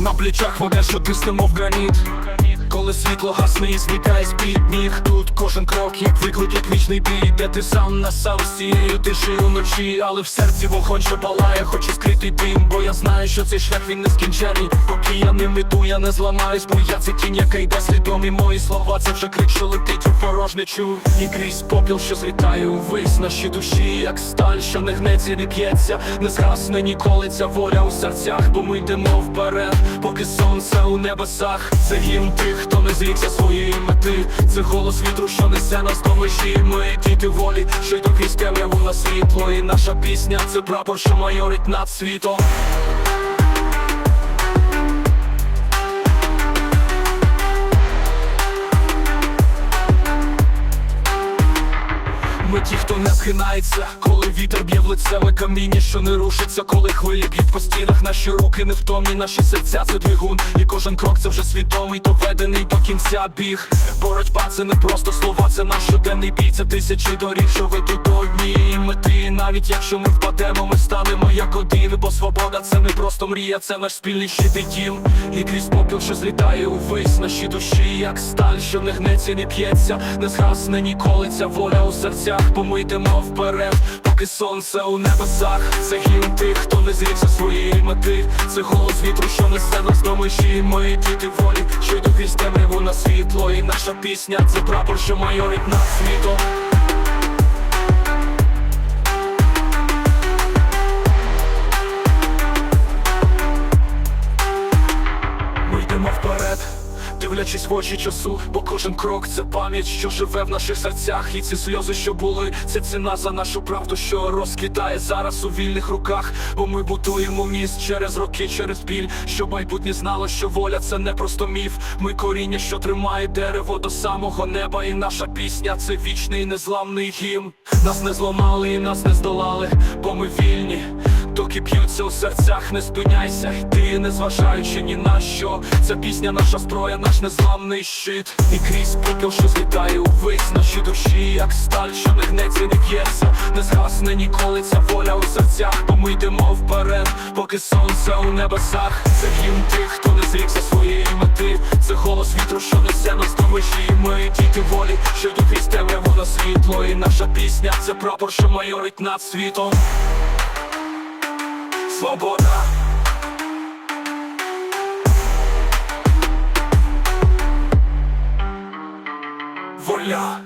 на плечах вода, що тисне, мов граніт коли світло гасне і зникає з-під ніг. Тут кожен крок, як виклик, вічний бій. Де ти сам на сам з цією тишею вночі? Але в серці вогонь, що палає, хоче скритий дим. Бо я знаю, що цей шлях він нескінчений Поки я ним іду, я не зламаюсь, бо я це тінь, яка йде слідом. І мої слова, це вже крик, що летить у порожничу І крізь попіл, що злітає увесь наші душі, як сталь, що не гнеться, не п'ється, не згасне ніколи ця воля у серцях, бо ми йдемо вперед, поки сонце у небесах, це гімн тих, хто не зрікся своєї мети, це голос вітру, що несе нас до межі. Ми діти волі, що й темряву на світло. І наша пісня це прапор, що майорить над світом. Ми ті, хто не згинається, коли вітер б'є в лице, ми каміння, що не рушиться, коли хвилі б'ють по стінах, наші руки не втомні, наші серця це двигун, і кожен крок це вже свідомий, доведений до кінця біг. Боротьба це не просто слова, це наш щоденний бій, це тисячі доріг, що ведуть до однієї мети. Навіть якщо ми впадемо, ми станемо як один, бо свобода це не просто мрія, це наш спільний щит і дім. І крізь попіл, що злітає увесь наші душі, як сталь, що не гнеться, не п'ється, не згасне ніколи ця воля у серцях, бо ми йдемо вперед, поки сонце у небесах. Це гімн тих, хто не зрівся своєї мети. Це голос вітру, що несе нас до межі. Ми діти волі, що йдуть крізь темряву на світло. І наша пісня це прапор, що майорить над світом. Дивлячись в очі часу, бо кожен крок це пам'ять, що живе в наших серцях. І ці сльози, що були, це ціна за нашу правду, що розквітає зараз у вільних руках. Бо ми будуємо міст через роки, через біль, щоб майбутнє знало, що воля це не просто міф. Ми коріння, що тримає дерево до самого неба, і наша пісня це вічний незламний гімн. Нас не зламали і нас не здолали, бо ми вільні. Доки б'ються у серцях, не спиняйся, йди, не зважаючи ні на що. Ця пісня, наша зброя, наш незламний щит. І крізь попіл, що злітає увесь наші душі, як сталь, що не гнеться, не п'ється, не згасне ніколи ця воля у серцях, бо ми йдемо вперед, поки сонце у небесах. Це гімн тих, хто не зрікся своєї мети. Це голос вітру, що несе нас до межі. Ми діти волі, що йдуть крізь темряву на світло. І наша пісня це прапор, що майорить над світом. Свобода. Воля